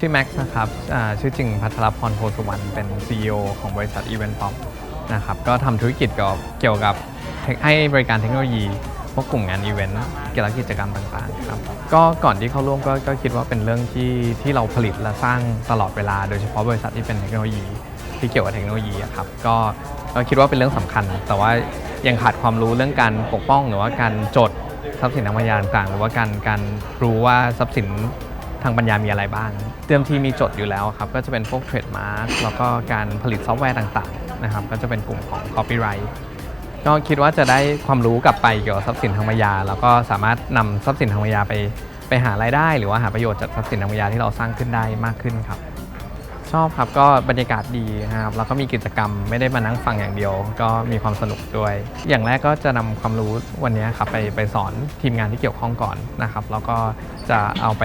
ที่แม็กซ์นะครับชื่อจริงพัทรพรโพสุวรรณเป็น CEO ของบริษัท Event Pop นะครับก็ทำธุรกิจเกี่ยวกับให้บริการเทคโนโลยีพวกกลุ่มงานอีเวนต์เกี่ยวกับกิจกรรมต่างๆครับก็ก่อนที่เข้าร่วมก็ก็คิดว่าเป็นเรื่องที่ที่เราผลิตและสร้างตลอดเวลา โดยเฉพาะบริษัทที่เป็นเทคโนโลยี ที่เกี่ยวกับเทคโนโลยีครับก็ก็คิดว่าเป็นเรื่องสำคัญ แต่ว่ายังขาดความรู้เรื่องการปกป้อง หรือว่าการจดทรัพย์สินทางปัญญาต่างหรือว่าการการรู้ว่าทรัพย์สิน ทางปัญญามีอะไรบ้างเดิมทีมีจดอยู่แล้วครับ ก็จะเป็นพวกเทรดมาร์กแล้วก็การผลิตซอฟต์แวร์ต่างๆนะครับ ก็จะเป็นกลุ่มของ Copyright ก็คิดว่าจะได้ความรู้กลับไปเกี่ยวกับทรัพย์สินทางปัญญา แล้วก็สามารถนำทรัพย์สินทางปัญญาไปไปหารายได้ หรือว่าหาประโยชน์จากทรัพย์สินทางปัญญาที่เราสร้างขึ้นได้มากขึ้นครับ ชอบครับก็บรรยากาศดีนะครับแล้วก็มีกิจกรรมไม่ได้มานั่งฟังอย่างเดียว ก็มีความสนุกด้วย อย่างแรกก็จะนำความรู้วันนี้ครับไปไปสอนทีมงานที่เกี่ยวข้องก่อนนะครับ แล้วก็จะเอาไป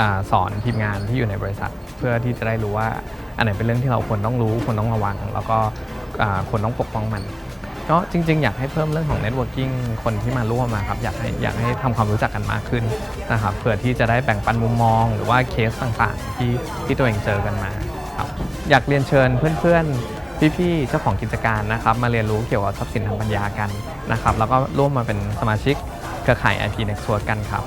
อสอนทีมงานที่อยู่ในบริษัท เพื่อที่จะได้รู้ว่าอันไหนเป็นเรื่องที่เราควรต้องรู้ควรต้องระวัง แล้วก็ควรต้องปกป้องมันก็จริง ๆ อยากให้เพิ่มเรื่องของ networking คนที่มาร่วมมาครับอยากให้อยากให้ทำความรู้จักกันมากขึ้นนะครับเพื่อที่จะได้แบ่งปันมุมมอง หรือว่าเคสต่างๆ ที่ที่ตัวเองเจอกันมาครับอยากเรียนเชิญเพื่อนๆ พี่ๆ เจ้าของกิจการนะครับมาเรียนรู้เกี่ยวกับทรัพย์สินทางปัญญากันนะครับแล้วก็ร่วมมาเป็นสมาชิกเครือข่าย IP Network กันครับ